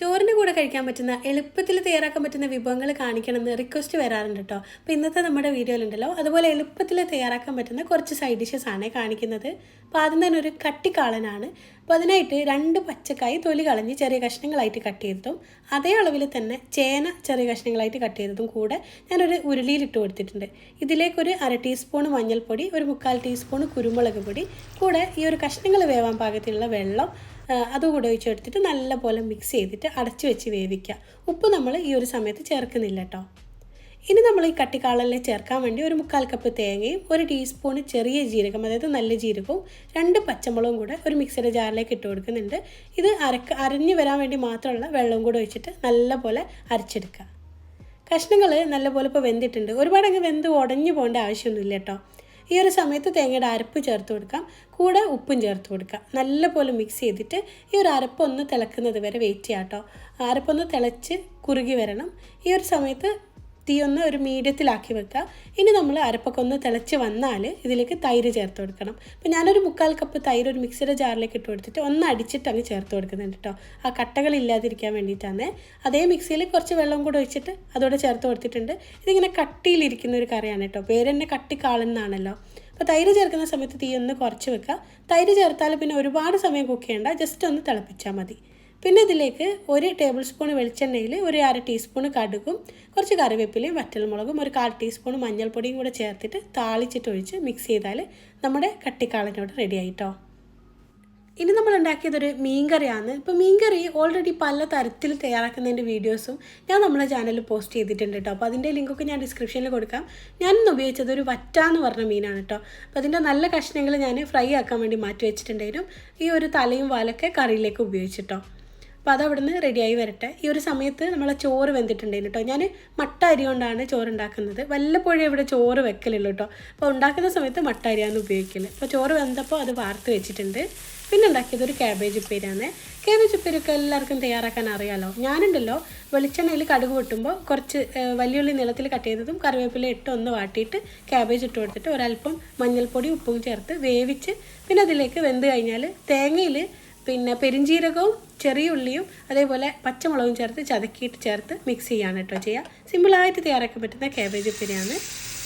ചോറിന്റെ കൂടെ കഴിക്കാൻ പറ്റുന്ന എളുപ്പത്തിൽ തയ്യാറാക്കാൻ പറ്റുന്ന വിഭവങ്ങൾ കാണിക്കണമെന്ന് റിക്വസ്റ്റ് വരാറുണ്ട് കേട്ടോ അപ്പോൾ ഇന്നത്തെ നമ്മുടെ വീഡിയോയിലുണ്ടല്ലോ അതുപോലെ എളുപ്പത്തിൽ തയ്യാറാക്കാൻ പറ്റുന്ന കുറച്ച് സൈഡ് ഡിഷസ് ആണ് കാണിക്കുന്നത്. അപ്പോൾ ആദ്യം തന്നെ ഒരു കട്ടിക്കാളനാണ് അപ്പോൾ അതിനായിട്ട് രണ്ട് പച്ചക്കായി തൊലി കളഞ്ഞ് ചെറിയ കഷ്ണങ്ങളായിട്ട് കട്ട് ചെയ്തതും അതേ അളവിൽ തന്നെ ചേന ചെറിയ കഷ്ണങ്ങളായിട്ട് കട്ട് ചെയ്തതും കൂടെ ഞാനൊരു ഉരുളിയിൽ ഇട്ട് കൊടുത്തിട്ടുണ്ട്. ഇതിലേക്കൊരു അര ടീസ്പൂൺ മഞ്ഞൾപ്പൊടി ഒരു മുക്കാൽ ടീസ്പൂൺ കുരുമുളക് പൊടി കൂടെ ഈ ഒരു കഷ്ണങ്ങൾ വേവാൻ പാകത്തിലുള്ള വെള്ളം അതുകൂടെ ഒഴിച്ചെടുത്തിട്ട് നല്ലപോലെ മിക്സ് ചെയ്തിട്ട് അടച്ചു വെച്ച് വേവിക്കുക. ഉപ്പ് നമ്മൾ ഈ ഒരു സമയത്ത് ചേർക്കുന്നില്ല കേട്ടോ. ഇനി നമ്മൾ ഈ കട്ടിക്കാളലിൽ ചേർക്കാൻ വേണ്ടി ഒരു മുക്കാൽ കപ്പ് തേങ്ങയും ഒരു ടീസ്പൂൺ ചെറിയ ജീരകം അതായത് നല്ല ജീരകവും രണ്ട് പച്ചമുളകും കൂടെ ഒരു മിക്സിയുടെ ജാറിലേക്ക് ഇട്ട് കൊടുക്കുന്നുണ്ട്. ഇത് അരക്ക് അരഞ്ഞു വരാൻ വേണ്ടി മാത്രമുള്ള വെള്ളവും കൂടെ ഒഴിച്ചിട്ട് നല്ലപോലെ അരച്ചെടുക്കുക. കഷ്ണങ്ങൾ നല്ലപോലെ ഇപ്പോൾ വെന്തിട്ടുണ്ട്. ഒരുപാട് അങ്ങ് വെന്ത് ഉടഞ്ഞു പോകേണ്ട ആവശ്യമൊന്നുമില്ല കേട്ടോ. ഈ ഒരു സമയത്ത് തേങ്ങയുടെ അരപ്പ് ചേർത്ത് കൊടുക്കാം. കൂടെ ഉപ്പും ചേർത്ത് കൊടുക്കാം നല്ലപോലെ മിക്സ് ചെയ്തിട്ട് ഈ ഒരു അരപ്പൊന്ന് തിളക്കുന്നത് വരെ വെയിറ്റ് ചെയ്യാം കേട്ടോ. അരപ്പൊന്ന് തിളച്ച് കുറുകി വരണം. ഈ ഒരു സമയത്ത് തീ ഒന്ന് ഒരു മീഡിയത്തിലാക്കി വെക്കുക. ഇനി നമ്മൾ അരപ്പൊക്കെ ഒന്ന് തിളച്ച് വന്നാൽ ഇതിലേക്ക് തൈര് ചേർത്ത് കൊടുക്കണം. അപ്പോൾ ഞാനൊരു മുക്കാൽ കപ്പ് തൈര് ഒരു മിക്സിയുടെ ജാറിലേക്ക് ഇട്ട് കൊടുത്തിട്ട് ഒന്ന് അടിച്ചിട്ട് അങ്ങ് ചേർത്ത് കൊടുക്കുന്നുണ്ട് കേട്ടോ. ആ കട്ടകളില്ലാതിരിക്കാൻ വേണ്ടിയിട്ടാണ്. അതേ മിക്സിയിൽ കുറച്ച് വെള്ളം കൂടെ ഒഴിച്ചിട്ട് അതോടെ ചേർത്ത് കൊടുത്തിട്ടുണ്ട്. ഇതിങ്ങനെ കട്ടിയിലിരിക്കുന്ന ഒരു കറിയാണ് കേട്ടോ. തന്നെ കട്ടിക്കാളെന്നാണല്ലോ അപ്പോൾ തൈര് ചേർക്കുന്ന സമയത്ത് തീ ഒന്ന് കുറച്ച് വെക്കുക. തൈര് ചേർത്താൽ പിന്നെ ഒരുപാട് സമയം കുക്ക് ചെയ്യേണ്ട. ജസ്റ്റ് ഒന്ന് തിളപ്പിച്ചാൽ മതി. പിന്നെ ഇതിലേക്ക് ഒരു ടേബിൾ സ്പൂൺ വെളിച്ചെണ്ണയിൽ ഒരു അര ടീസ്പൂൺ കടുകും കുറച്ച് കറിവേപ്പിലയും വറ്റൽമുളകും ഒരു കാൽ ടീസ്പൂൺ മഞ്ഞൾപ്പൊടിയും കൂടെ ചേർത്തിട്ട് താളിച്ചിട്ട് ഒഴിച്ച് മിക്സ് ചെയ്താൽ നമ്മുടെ കട്ടിക്കാളനോട് റെഡി ആയിട്ടോ. ഇനി നമ്മൾ ഉണ്ടാക്കിയതൊരു മീൻകറിയാണ്. ഇപ്പോൾ മീൻകറി ഓൾറെഡി പല തരത്തിൽ തയ്യാറാക്കുന്നതിന്റെ വീഡിയോസും ഞാൻ നമ്മുടെ ചാനലിൽ പോസ്റ്റ് ചെയ്തിട്ടുണ്ട് കേട്ടോ അപ്പോൾ അതിന്റെ ലിങ്കൊക്കെ ഞാൻ ഡിസ്ക്രിപ്ഷനിൽ കൊടുക്കാം. ഞാനിന്ന് ഉപയോഗിച്ചത് ഒരു വറ്റ എന്ന് പറഞ്ഞ മീനാണ് കേട്ടോ അപ്പോൾ അതിന്റെ നല്ല കഷ്ണങ്ങൾ ഞാൻ ഫ്രൈ ആക്കാൻ വേണ്ടി മാറ്റി വെച്ചിട്ടുണ്ടായിരുന്നു. ഈ ഒരു തലയും വാലൊക്കെ കറിയിലേക്ക് ഉപയോഗിച്ചിട്ടോ. അപ്പോൾ അത് റെഡിയായി വരട്ടെ. ഈ ഒരു സമയത്ത് നമ്മളെ ചോറ് വെന്തിട്ടുണ്ടായിരുന്നു കേട്ടോ ഞാൻ മട്ട അരി കൊണ്ടാണ് ചോറ് ഉണ്ടാക്കുന്നത് വല്ലപ്പോഴും ഇവിടെ ചോറ് വെക്കലുള്ളൂ കേട്ടോ അപ്പോൾ ഉണ്ടാക്കുന്ന സമയത്ത് മട്ട അരിയാണ് ഉപയോഗിക്കൽ അപ്പോൾ ചോറ് വെന്തപ്പോൾ അത് വാർത്ത് വെച്ചിട്ടുണ്ട്. പിന്നെ ഉണ്ടാക്കിയത് ഒരു ക്യാബേജ് ഉപ്പേരിയാണ്. ക്യാബേജ് ഉപ്പേരിയൊക്കെ എല്ലാവർക്കും തയ്യാറാക്കാൻ അറിയാമല്ലോ ഞാനുണ്ടല്ലോ വെളിച്ചെണ്ണയിൽ കടുക് പൊട്ടുമ്പോൾ കുറച്ച് വലിയുള്ളി നീളത്തിൽ കട്ട് ചെയ്തതും കറിവേപ്പില ഇട്ട് ഒന്ന് വാട്ടിയിട്ട് ക്യാബേജ് ഇട്ട് കൊടുത്തിട്ട് ഒരല്പം മഞ്ഞൾപ്പൊടി ഉപ്പും ചേർത്ത് വേവിച്ച് പിന്നെ അതിലേക്ക് വെന്ത് കഴിഞ്ഞാൽ തേങ്ങയിൽ പിന്നെ പെരിഞ്ജീരകവും ചെറിയ ഉള്ളിയും അതേപോലെ പച്ചമുളകും ചേർത്ത് ചതക്കിയിട്ട് ചേർത്ത് മിക്സ് ചെയ്യാണ് കേട്ടോ ചെയ്യുക. സിമ്പിളായിട്ട് തയ്യാറാക്കാൻ പറ്റുന്ന കാബേജ് ഉപ്പേരിയാണ്.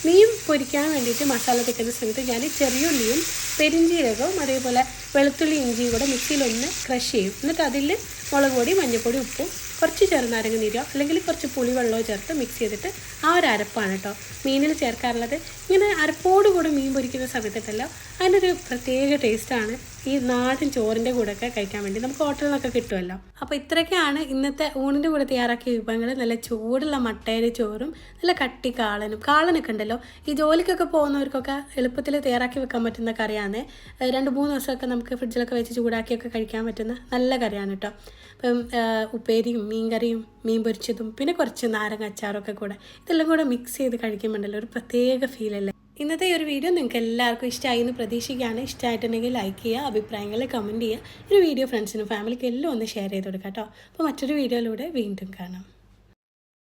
മീൻ പൊരിക്കാൻ വേണ്ടിയിട്ട് മസാല തേക്കുന്ന സമയത്ത് ഞാൻ ചെറിയ ഉള്ളിയും പെരിഞ്ജീരകവും അതേപോലെ വെളുത്തുള്ളി ഇഞ്ചിയും കൂടെ മിക്സിയിലൊന്ന് ക്രഷ് ചെയ്യും. എന്നിട്ട് അതിൽ മുളക് പൊടി മഞ്ഞൾപ്പൊടി ഉപ്പും കുറച്ച് ചെറുനാരങ്ങ നീരോ അല്ലെങ്കിൽ കുറച്ച് പുളിവെള്ളമോ ചേർത്ത് മിക്സ് ചെയ്തിട്ട് ആ ഒരു അരപ്പാണ് കേട്ടോ മീനിൽ ചേർക്കാറുള്ളത്. ഇങ്ങനെ അരപ്പോട് കൂടെ മീൻ പൊരിക്കുന്ന സമയത്തിട്ടല്ലോ അതിനൊരു പ്രത്യേക ടേസ്റ്റാണ് ഈ നാടൻ ചോറിന്റെ കൂടെയൊക്കെ കഴിക്കാൻ വേണ്ടി നമുക്ക് ഹോട്ടലിൽ നിന്നൊക്കെ കിട്ടുമല്ലോ. അപ്പോൾ ഇത്രയൊക്കെയാണ് ഇന്നത്തെ ഊണിന്റെ കൂടെ തയ്യാറാക്കിയ വിഭവങ്ങൾ. നല്ല ചൂടുള്ള മട്ടയിൽ ചോറും നല്ല കട്ടി കാളനും. കാളനൊക്കെ ഉണ്ടല്ലോ. ഈ ജോലിക്കൊക്കെ പോകുന്നവർക്കൊക്കെ എളുപ്പത്തിൽ തയ്യാറാക്കി വെക്കാൻ പറ്റുന്ന കറിയാണ്. രണ്ട് മൂന്ന് ദിവസമൊക്കെ നമുക്ക് ഫ്രിഡ്ജിലൊക്കെ വെച്ച് ചൂടാക്കിയൊക്കെ കഴിക്കാൻ പറ്റുന്ന നല്ല കറിയാണ് കേട്ടോ. ഏഹ് ഉപ്പേരിയും മീൻകറിയും മീൻ പൊരിച്ചതും പിന്നെ കുറച്ച് നാരങ്ങ അച്ചാറൊക്കെ കൂടെ. ഇതെല്ലാം കൂടെ മിക്സ് ചെയ്ത് കഴിക്കുമ്പോണ്ടല്ലോ ഒരു പ്രത്യേക ഫീലല്ലേ ഇന്നത്തെ ഒരു വീഡിയോ നിങ്ങൾക്ക് എല്ലാവർക്കും ഇഷ്ടമായി എന്ന് പ്രതീക്ഷിക്കുകയാണ്. ഇഷ്ടമായിട്ടുണ്ടെങ്കിൽ ലൈക്ക് ചെയ്യുക അഭിപ്രായങ്ങൾ കമന്റ് ചെയ്യുക. ഒരു വീഡിയോ ഫ്രണ്ട്സിനും ഫാമിലിക്കും എല്ലാം ഒന്ന് ഷെയർ ചെയ്ത് കൊടുക്കാം കേട്ടോ. അപ്പോൾ മറ്റൊരു വീഡിയോയിലൂടെ വീണ്ടും കാണാം.